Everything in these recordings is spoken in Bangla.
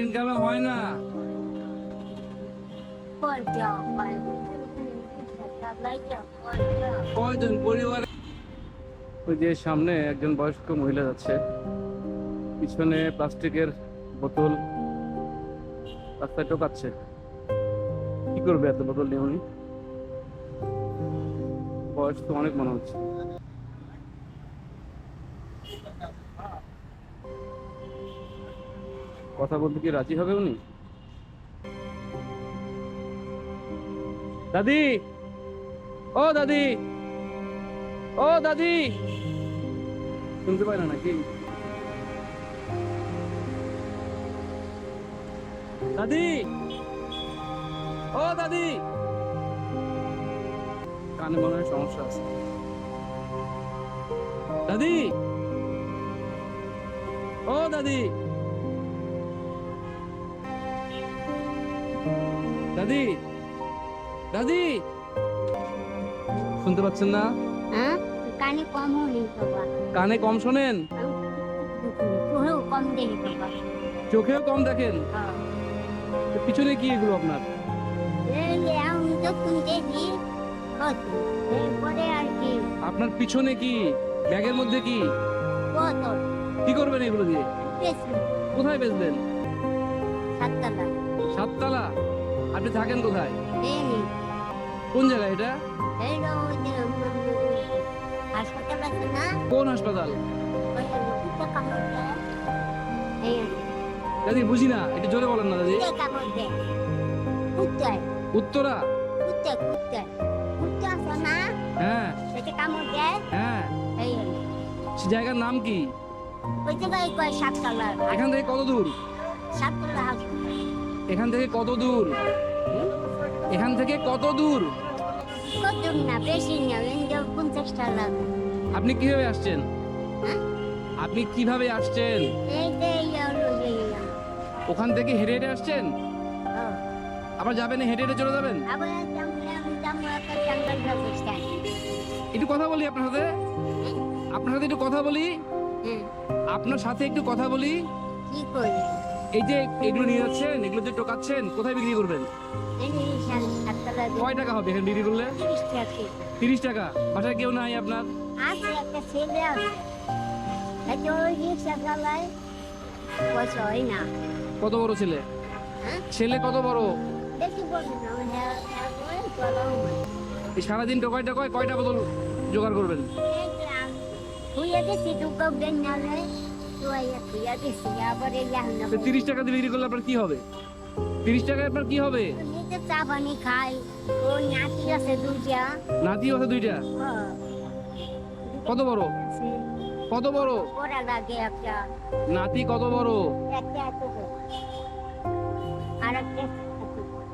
ইনকামে হয় না। ওই যে সামনে একজন বয়স্ক মহিলা যাচ্ছে। পিছনে প্লাস্টিকের বোতল। রাস্তায় টোকাচ্ছে। কি করবে এত বোতল নিয়ে উনি? বয়স তো অনেক মনে হচ্ছে। কথা বলতে কি রাজি হবে উনি? দাদি! ও দাদি! ও দাদি! শুনতে পাই না নাকি? দাদি! ও দাদি! কানে মনে হয় সমস্যা আছে। দাদি! ও দাদি! দাদি দাদি। শুনতে পাচ্ছেন না? হ্যাঁ? কানে কম বাবা কানে কম শোনেন? পুরো কম দেখি বাবা চোখেও কম দেখেন? হ্যাঁ। পিছনে কি এগুলো আপনার? আপনার পিছনে কি? ব্যাগের মধ্যে কি? কি করবেন এগুলো দিয়ে? কোথায় বেচবেন? সাততলা। সাততলা? আপনি থাকেন কোথায়? কোন জায়গায় এটা? কোন হাসপাতাল? দাদি বুঝি না একটু জোরে বলেন না দাদি। উত্তরা হ্যাঁ। হ্যাঁ। সে জায়গার নাম কি? এখান থেকে কত দূর? সাততলা এখান থেকে কত দূর? এখান থেকে কত দূর? আপনি কীভাবে আসছেন? হ্যাঁ? আপনি কীভাবে আসছেন? ওখান থেকে হেঁটে হেঁটে আসছেন? ও, আবার যাবেন হেঁটে হেঁটে চলে যাবেন? একটা কথা বলি আপনার সাথে। আপনার সাথে একটু কথা বলি। হ্যাঁ আপনার সাথে একটু কথা বলি। কি এই যে এগুলো নিয়ে যাচ্ছেন এগুলো যে টোকাচ্ছেন কোথায় বিক্রি করবেন? কয় টাকা হবে এখানে বিক্রি করলে? তিরিশ টাকা। বাসায় কেউ নাই আপনার? কত বড় ছেলে? হ্যাঁ? ছেলে কত বড়? হ্যাঁ হ্যাঁ সারাদিন টোকায় টোকায় কয়টা বোতল জোগাড় করবেন? তিরিশ টাকা দিয়ে বিক্রি করলে আপনার কি হবে? তিরিশ টাকায় আপনার কি হবে? চা পানি খাই ও নাতি আছে দুইটা। নাতি আছে দুইটা? হ্যাঁ। কত বড়? কত বড়? নাতি কত বড়।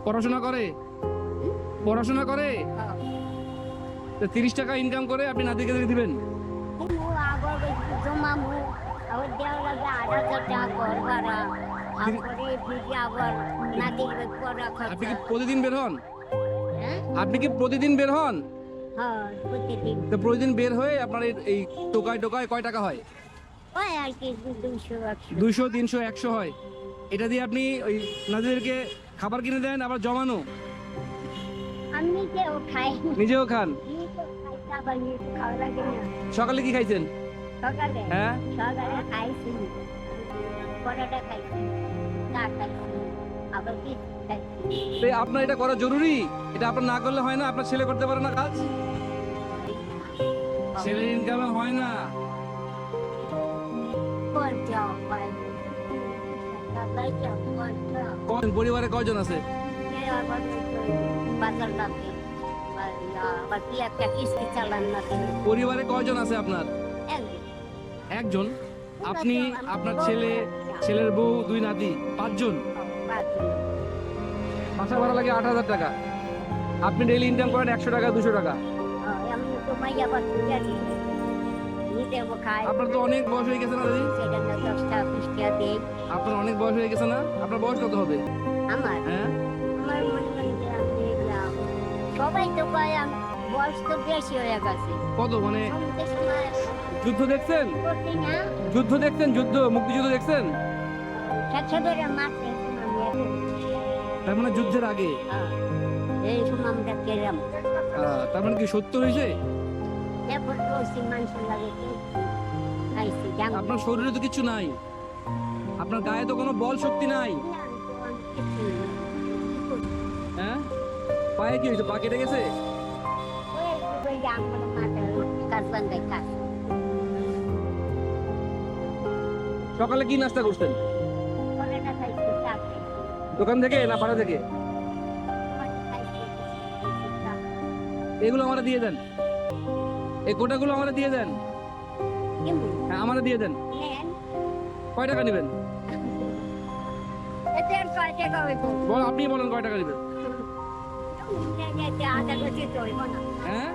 পড়াশোনা করে? পড়াশোনা করে? হ্যাঁ। তিরিশ টাকা ইনকাম করে আপনি নাতিকে দিবেন? আবার ওই জমামু আবার দেওয়া লাগে আট হাজার টাকা ঘর ভাড়া তারপরে ফিরে আবার নাতির পড়া আপনি খরচা কি প্রতিদিন বের হন? হ্যাঁ? আপনি কি প্রতিদিন বের হন? হ্যাঁ প্রতিদিন। তো প্রতিদিন বের হয়ে আপনার এই- এই টোকায় টোকায় কয় টাকা হয়? ওই আর কি দুইশো একশো। দুইশো তিনশো একশো হয়। এটা দিয়ে আপনি ওই নাতিদেরকে খাবার কিনে দেন আবার জমানো? আমি নিজেও খাই নিজেও খান? নিজেও খাই আবার নিজে খাওয়া লাগে না। সকালে কি খাইছেন? সকালে হ্যাঁ? সকালে খাইছি। পরোটা খাইছি চা খাইছি আবার কি খাইছি। আপনার এটা করা জরুরি? এটা আপনার না করলে হয় না আপনার ছেলে করতে পারে না কাজ? ছেলে ইনকামে হয় না। কজন পরিবারে কয়জন আছে? পরিবারে কয়জন আছে আপনার? একজন আপনি আপনার ছেলে ছেলের বউ দুই নাতি পাঁচজন। বাসা ভাড়া লাগে আট হাজার টাকা। আপনি ডেইলি ইনকাম করেন একশো টাকা দুশো টাকা। খাই। আপনার তো অনেক বয়স হয়ে গেছে না দাদি? আপনার অনেক বয়স হয়ে গেছে না? আপনার বয়স কত হবে? আমার? হ্যাঁ? আমার মনে হয় যে আমি দেখলাম। সবাই তো কয় বয়স তো বেশি হয়ে গেছে। কত মানে? যুদ্ধ দেখছেন? যুদ্ধ দেখছেন, যুদ্ধ, মুক্তিযুদ্ধ দেখছেন? তার মানে যুদ্ধের আগে? তার মানে কি সত্য হয়েছে? আপনার শরীরে তো কিছু নাই। আপনার গায়ে তো কোনো বল শক্তি নাই। হ্যাঁ? পায়ে কি হয়েছে? পা কেটে গেছে? সকালে কি নাস্তা করছেন? দোকান থেকে না পাড়া থেকে? এগুলো আমরা দিয়ে দেন। এই গোটাগুলো আমরা দিয়ে দেন। হ্যাঁ আমরা দিয়ে দেন। কয় টাকা নেবেন? বল, আপনি বলেন কয় টাকা নেবেন? হ্যাঁ?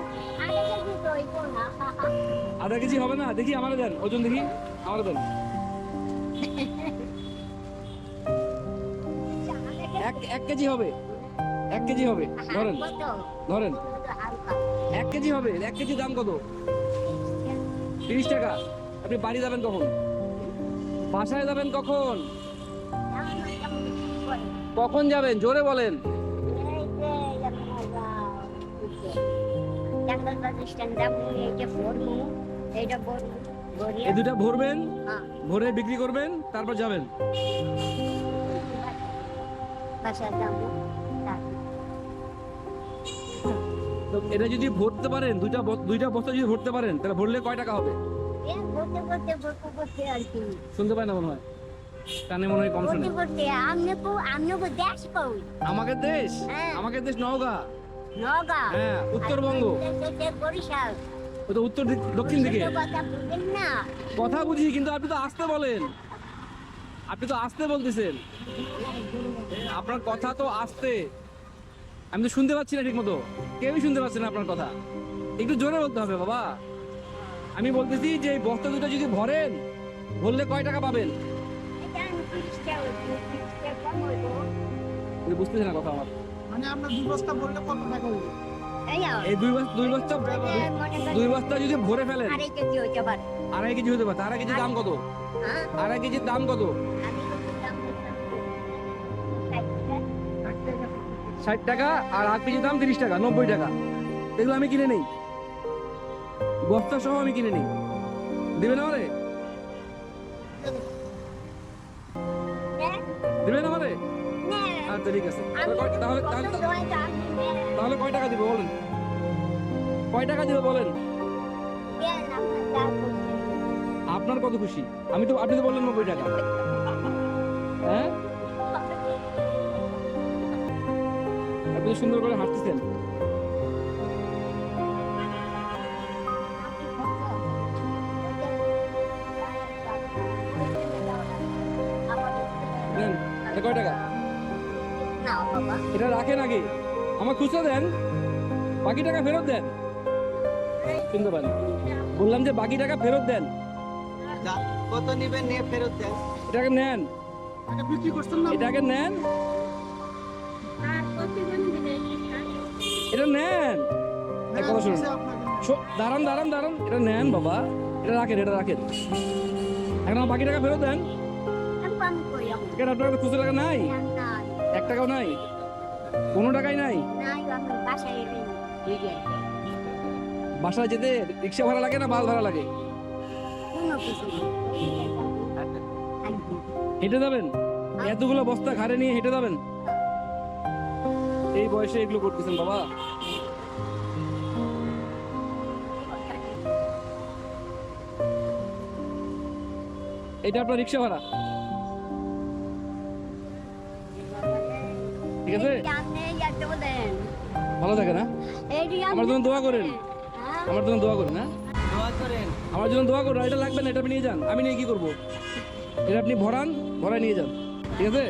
আধা কেজি হবে না, দেখি আমারে দেন, ওজন দেখি আমারে দেন। এক কেজি হবে। এক কেজি হবে। ধরেন ধরেন। এক কেজি হবে। এক কেজি দাম কত? তিরিশ টাকা। আপনি বাড়ি যাবেন কখন? বাসায় যাবেন কখন? কখন যাবেন? জোরে বলেন। এই দুটা ভরবেন ভরে বিক্রি করবেন তারপর যাবেন। তো এটা যদি ভরতে পারেন দুইটা দুইটা বস্তা যদি ভরতে পারেন তাহলে ভরলে কয় টাকা হবে? শুনতে পায় না মনে হয়। কানে মনে হয় কম শুনে। আমাকে দেশ? হ্যাঁ। আমাকে দেশ নওগাঁ। হ্যাঁ উত্তরবঙ্গ। বরিশাল। ও তো উত্তর দক্ষিণ দিকে। কথা বুঝি কিন্তু আপনি তো আসতে বলেন। আপনি তো আসতে বলতেছেন। আপনার কথা তো আসতে। আমি তো শুনতে পাচ্ছি না ঠিক মতো কেউই শুনতে পাচ্ছে না আপনার কথা। একটু জোরে বলতে হবে বাবা। আমি বলতেছি যে এই বস্তা দুটো যদি ভরেন বললে কয় টাকা পাবেন? বুঝতেছেন না কথা আমার। মানে আপনার দুই বস্তা বললে কত টাকা হইবে? এই দুই বস্তা দুই বস্তা দুই বস্তা যদি ভরে ফেলেন আড়াই কেজি হইতে পারে। আড়াই কেজি হতে পারে। আড়াই কেজি দাম কত? হ্যাঁ? আড়াই কেজির দাম কত? ষাট টাকা। আর হাফ কেজি দাম তিরিশ টাকা নব্বই টাকা। এগুলো আমি কিনে নেই। বস্তা সহ আমি কিনে নিই। দিবেন আমারে? হ্যাঁ? দিবেন আমারে? না, আচ্ছা ঠিক আছে। তাহলে কয়- তাহলে নেন। কয় টাকা দিব বলেন? কয় টাকা দিব বলেন? আপনার কত খুশি? আমি তো আপনি তো বললেন নব্বই টাকা। হ্যাঁ? আপনি সুন্দর করে হাঁটতেছেন। দেন কয় টাকা? এটা রাখেন আগে। আমার খুচরা দেন বাকি টাকা ফেরত দেন। শুনতে পারেন বললাম যে বাকি টাকা ফেরত দেন। কত নেবেন নিয়ে ফেরত দেন। এটাকে নেন। এটা বিক্রি করছেন না এটাকে নেন। আর কতজন দিবেন? এটা নেন। এক কথা শুনুন। দাঁড়ান দাঁড়ান দাঁড়ান। এটা নেন বাবা। এটা রাখেন এটা রাখেন। এখন আমার বাকি টাকা ফেরত দেন। আমি পান করি আমি। আপনার খুচরা টাকা নাই? নাই, এক টাকাও নাই? কোনো টাকাই নাই? বাসায় যেতে রিক্সা ভাড়া লাগে না বাস ভাড়া লাগে। হেঁটে যাবেন? এতগুলো বস্তা ঘাড়ে নিয়ে হেঁটে যাবেন? এই বয়সে এগুলো করতেছেন বাবা। এটা আপনার রিক্সা ভাড়া? ঠিক আছে। ভালো থাকে না? আমার জন্য দোয়া করেন। হ্যাঁ? আমার জন্য দোয়া করেন হ্যাঁ? আমার জন্য দোয়া করুন এটা লাগবে না এটা আপনি নিয়ে যান। আমি নিয়ে কি করব? এটা আপনি ভরান ভরায় নিয়ে যান। ঠিক আছে?